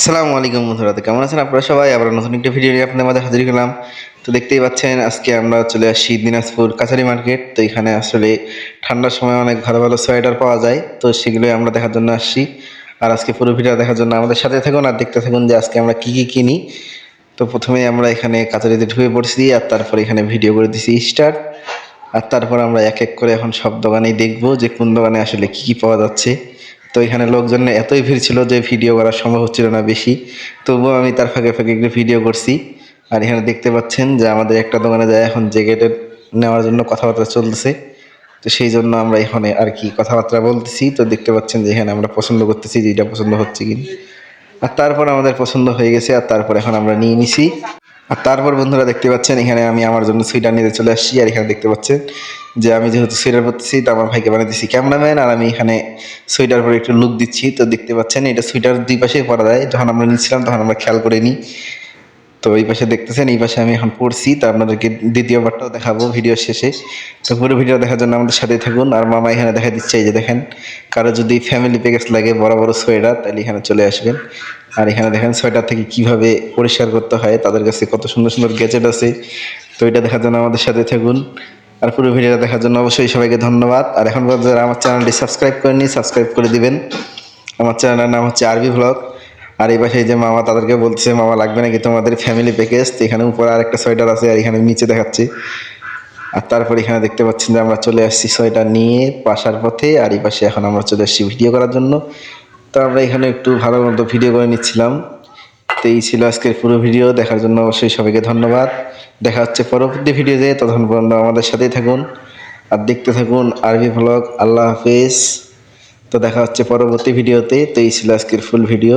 আসসালামু আলাইকুম বন্ধুরা, তো কেমন আছেন আপনারা সবাই? আবার নতুন একটা ভিডিও নিয়ে আপনাদের মাঝে হাজির হলাম। তো দেখতেই পাচ্ছেন, আজকে আমরা চলে আসছি দিনাজপুর কাছারি মার্কেট তো এখানে আসলে ঠান্ডার সময় অনেক ভালো ভালো সোয়েটার পাওয়া যায়, তো সেগুলোই আমরা দেখার জন্য আসছি। আর আজকে পুরো ভিডিও দেখার জন্য আমাদের সাথে থাকুন আর দেখতে থাকুন যে আজকে আমরা কী কী কিনি। তো প্রথমে আমরা এখানে কাছারিতে ঢুকে পড়ছি আর তারপর এখানে ভিডিও করে দিছি স্টার্ট আর তারপর আমরা এক এক করে এখন সব দোকানেই দেখব যে কোন দোকানে আসলে কী কী পাওয়া যাচ্ছে। তো এখানে লোকজন এতই ভিড় ছিল যে ভিডিও করা সম্ভব হচ্ছিল না বেশি। তবুও আমি তার ফাঁকে ফাঁকে একটু ভিডিও করছি। আর এখানে দেখতে পাচ্ছেন যে আমাদের একটা দোকানে যায় এখন জ্যাকেটের নেওয়ার জন্য কথাবার্তা চলতেছে। তো সেই জন্য আমরা এখানে আর কি কথাবার্তা বলতেছি। তো দেখতে পাচ্ছেন যে এখানে আমরা পছন্দ করতেছি যে এটা পছন্দ হচ্ছে কি আর তারপর আমাদের পছন্দ হয়ে গেছে আর তারপর এখন আমরা নিয়ে নিছি। আর তারপর বন্ধুরা দেখতে পাচ্ছেন, এখানে আমি আমার জন্য সুইটার নিতে চলে আসছি, আর এখানে দেখতে পাচ্ছেন যে আমি যেহেতু সুইটার পরতেছি তো আমার ভাইকে বানিয়ে দিচ্ছি ক্যামেরাম্যান আর আমি এখানে সুইটার পরে একটু লুক দিচ্ছি। তো দেখতে পাচ্ছেন, এটা সুইটার দুই পাশে পরা যায়। যখন আমরা নিচ্ছিলাম তখন আমরা খেয়াল করে নিই তো এই পাশে দেখতেছেন, এই পাশে আমি এখন পড়ছি, তো আপনাদেরকে দ্বিতীয়বারটাও দেখাবো ভিডিও শেষে। তো পুরো ভিডিও দেখার জন্য আমাদের সাথে থাকুন, আর মামা এখানে দেখা দিচ্ছে, এই যে দেখেন, কারও যদি ফ্যামিলি প্যাকেজ লাগে, বড় বড় সোয়েটার, তাহলে এখানে চলে আসবেন। আর এখানে দেখেন, সোয়েটার থেকে কীভাবে পরিষ্কার করতে হয়, তাদের কাছে কত সুন্দর সুন্দর গ্যাজেট আছে। তো এটা দেখার জন্য আমাদের সাথে থাকুন। আর পুরো ভিডিওটা দেখার জন্য অবশ্যই সবাইকে ধন্যবাদ। আর এখন পর্যন্ত আমার চ্যানেলটি সাবস্ক্রাইব করেনি সাবস্ক্রাইব করে দিবেন। আমার চ্যানেলের নাম হচ্ছে আরবি ভ্লগ আর এই পাশে যে মামা তাদেরকে বলতেছে মামা, লাগবে নাকি তোমাদের ফ্যামিলি প্যাকেজ তো এখানে উপরে আর একটা সোয়েটার আছে আর এখানে নিচে দেখাচ্ছে। আর তারপর এখানে দেখতে পাচ্ছেন যে আমরা চলে আসছি সোয়েটার নিয়ে পাশার পথে, আর এই পাশে এখন আমরা চলে আসছি ভিডিও করার জন্য। তো আমরা এখানে একটু ভালো মতো ভিডিও করে নিচ্ছিলাম। তো এই ছিল আজকের পুরো ভিডিও দেখার জন্য অবশ্যই সবাইকে ধন্যবাদ। দেখা হচ্ছে পরবর্তী ভিডিওতে ততক্ষণ পর্যন্ত আমাদের সাথেই থাকুন। আর দেখতে থাকুন আরবি ভ্লগ আল্লাহ হাফেজ। তো দেখা হচ্ছে পরবর্তী ভিডিওতে তো এই ছিল আজকের ফুল ভিডিও